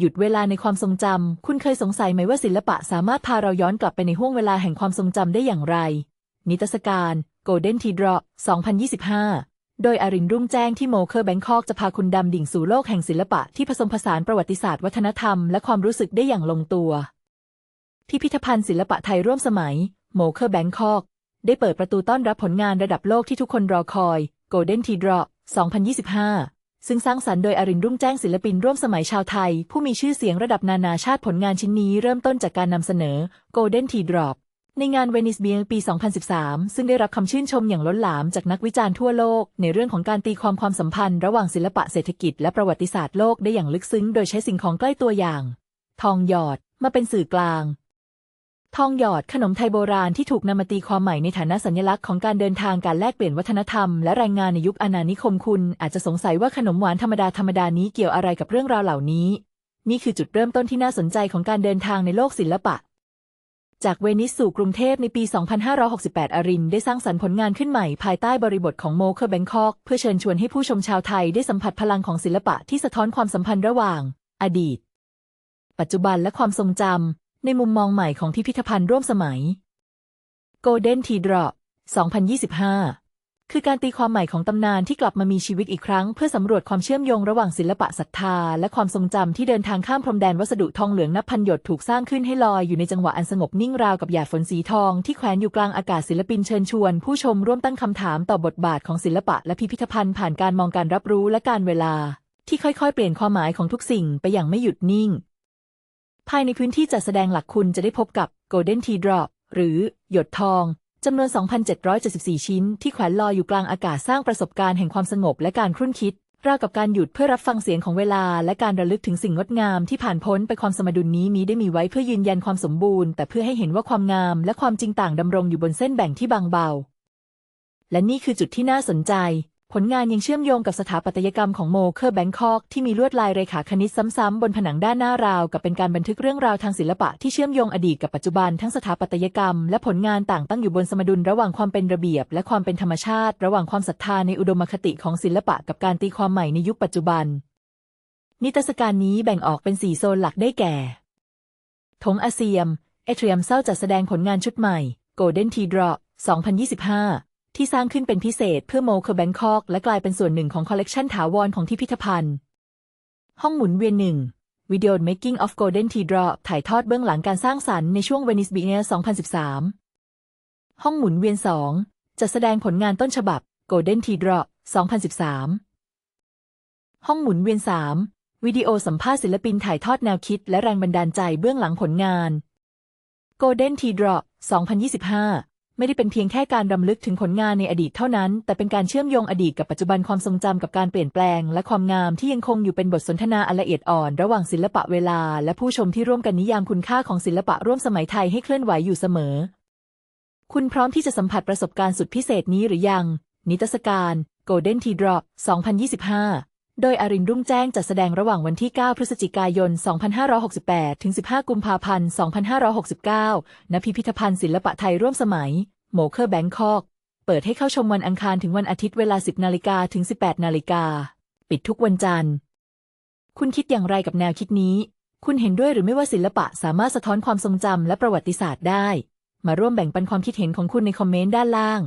หยุดเวลาในความทรงจำ คุณเคยสงสัยไหมว่าศิลปะสามารถพาเราย้อนกลับไปในห้วงเวลาแห่งความทรงจำได้อย่างไร นิทรรศการ Golden Tea Drop 2025 โดยอรินรุ่งแจ้งที่โมเคอร์แบงคอกจะพาคุณดำดิ่งสู่โลกแห่งศิลปะที่ผสมผสานประวัติศาสตร์วัฒนธรรมและความรู้สึกได้อย่างลงตัว พิพิธภัณฑ์ศิลปะไทยร่วมสมัย โมเคอร์แบงคอก ได้เปิดประตูต้อนรับผลงานระดับโลกที่ทุกคนรอคอย Golden Tea Drop 2025 ซึ่งสร้างสรรค์โดยอรินรุ่งแจ้งศิลปินร่วมสมัยชาวไทย ผู้มีชื่อเสียงระดับนานาชาติผลงานชิ้นนี้เริ่มต้นจากการนำเสนอ Golden Tea Drop ในงานเวนิสเบียงปี 2013 ซึ่งได้รับคำชื่นชมอย่างล้นหลามจากนักวิจารณ์ทั่วโลก ในเรื่องของการตีความความสัมพันธ์ระหว่างศิลปะเศรษฐกิจและประวัติศาสตร์โลกได้อย่างลึกซึ้ง โดยใช้สิ่งของใกล้ตัวอย่าง ทองหยอดมาเป็นสื่อกลาง ทองหยอดขนมไทยโบราณที่ถูกนำมาตีความใหม่ในฐานะสัญลักษณ์ของการเดินทางการแลกเปลี่ยนวัฒนธรรมและแรงงานในยุคอาณานิคมคุณ อาจจะสงสัยว่าขนมหวานธรรมดาธรรมดานี้เกี่ยวอะไรกับเรื่องราวเหล่านี้ นี่คือจุดเริ่มต้นที่น่าสนใจของการเดินทางในโลกศิลปะ จากเวนิสสู่กรุงเทพในปี 2568 อรินได้สร้างสรรค์ผลงานขึ้นใหม่ภายใต้บริบทของโมเคอร์แบงคอกเพื่อเชิญชวนให้ผู้ชมชาวไทยได้สัมผัสพลังของศิลปะที่สะท้อนความสัมพันธ์ระหว่าง อดีต ปัจจุบันและความทรงจำ ในมุมมองใหม่ของพิพิธภัณฑ์ร่วมสมัย Golden Tea Drop 2025 คือการตีความใหม่ของตำนานที่กลับมามีชีวิตอีกครั้ง เพื่อสำรวจความเชื่อมโยงระหว่างศิลปะศรัทธา และความทรงจำที่เดินทางข้ามพรมแดนวัสดุทองเหลืองนับพันหยดถูกสร้างขึ้นให้ลอยอยู่ในจังหวะอันสงบนิ่งราวกับหยาดฝนสีทองที่แขวนอยู่กลางอากาศศิลปินเชิญชวน ผู้ชมร่วมตั้งคำถามต่อบทบาทของศิลปะและพิพิธภัณฑ์ผ่านการมองการรับรู้และการเวลา ที่ค่อยๆ เปลี่ยนความหมายของทุกสิ่งไปอย่างไม่หยุดนิ่ง ภายในพื้นที่จัดแสดงหลักคุณจะได้พบกับ Golden Tea Drop หรือ หยดทองจำนวน 2,774 ชิ้น ที่แขวนลอยอยู่กลางอากาศสร้างประสบการณ์แห่งความสงบและการครุ่นคิดราวกับการหยุดเพื่อรับฟังเสียงของเวลา และการระลึกถึงสิ่งงดงามที่ผ่านพ้นไปความสมดุลนี้มีได้มีไว้เพื่อยืนยันความสมบูรณ์ แต่เพื่อให้เห็นว่าความงาม และความจริงต่างดำรงอยู่บนเส้นแบ่งที่บางเบา และนี่คือจุดที่น่าสนใจ ผลงานยังเชื่อมโยงกับสถาปัตยกรรมของโมเคอร์แบงคอกที่มีลวดลายเรขาคณิตซ้ำๆบนผนังด้านหน้าราว กับเป็นการบันทึกเรื่องราวทางศิลปะที่เชื่อมโยงอดีตกับปัจจุบันทั้งสถาปัตยกรรม และผลงานต่างตั้งอยู่บนสมดุลระหว่างความเป็นระเบียบ และความเป็นธรรมชาติ ระหว่างความศรัทธาในอุดมคติของศิลปะกับการตีความใหม่ในยุคปัจจุบัน นิทรรศการนี้แบ่งออกเป็นสี่โซนหลักได้แก่ถงอาเซียม เอเทรียมเศร้าจัดแสดงผลงานชุดใหม่ Golden Tea Drop 2025 ที่สร้างขึ้นเป็นพิเศษเพื่อโมเคอร์แบงคอกและกลายเป็นส่วนหนึ่งของคอลเลกชันถาวรของที่พิพิธภัณฑ์ ห้องหมุนเวียนหนึ่งวิดีโอ Making of Golden Tea Drop ถ่ายทอดเบื้องหลังการสร้างสรรค์ในช่วง Venice Biennale 2013 ห้องหมุนเวียนสองจัดแสดงผลงานต้นฉบับ Golden Tea Drop 2013 ห้องหมุนเวียนสามวิดีโอสัมภาษณ์ศิลปินถ่ายทอดแนวคิดและแรงบันดาลใจเบื้องหลังผลงาน Golden Tea Drop 2025 ไม่ได้เป็นเพียงแค่การรำลึกถึงผลงานในอดีตเท่านั้น แต่เป็นการเชื่อมโยงอดีตกับปัจจุบันความทรงจำกับการเปลี่ยนแปลง และความงามที่ยังคงอยู่เป็นบทสนทนาอันละเอียดอ่อน ระหว่างศิลปะเวลา และผู้ชมที่ร่วมกันนิยามคุณค่าของศิลปะร่วมสมัยไทยให้เคลื่อนไหวอยู่เสมอ คุณพร้อมที่จะสัมผัสประสบการณ์สุดพิเศษนี้หรือยัง นิทรรศการ Golden Tea Drop 2025 โดยอรินรุ่งแจ้งจัดแสดงระหว่างวันที่ 9 พฤศจิกายน 2568 ถึง 15 กุมภาพันธ์ 2569 ณ พิพิธภัณฑ์ศิลปะไทยร่วมสมัย โมเคอร์แบงคอก เปิดให้เข้าชมวันอังคารถึงวันอาทิตย์เวลา 10 นาฬิกาถึง 18 นาฬิกา ปิดทุกวันจันทร์ คุณคิดอย่างไรกับแนวคิดนี้ คุณเห็นด้วยหรือไม่ว่าศิลปะสามารถสะท้อนความทรงจำและประวัติศาสตร์ได้ มาร่วมแบ่งปันความคิดเห็นของคุณในคอมเมนต์ด้านล่าง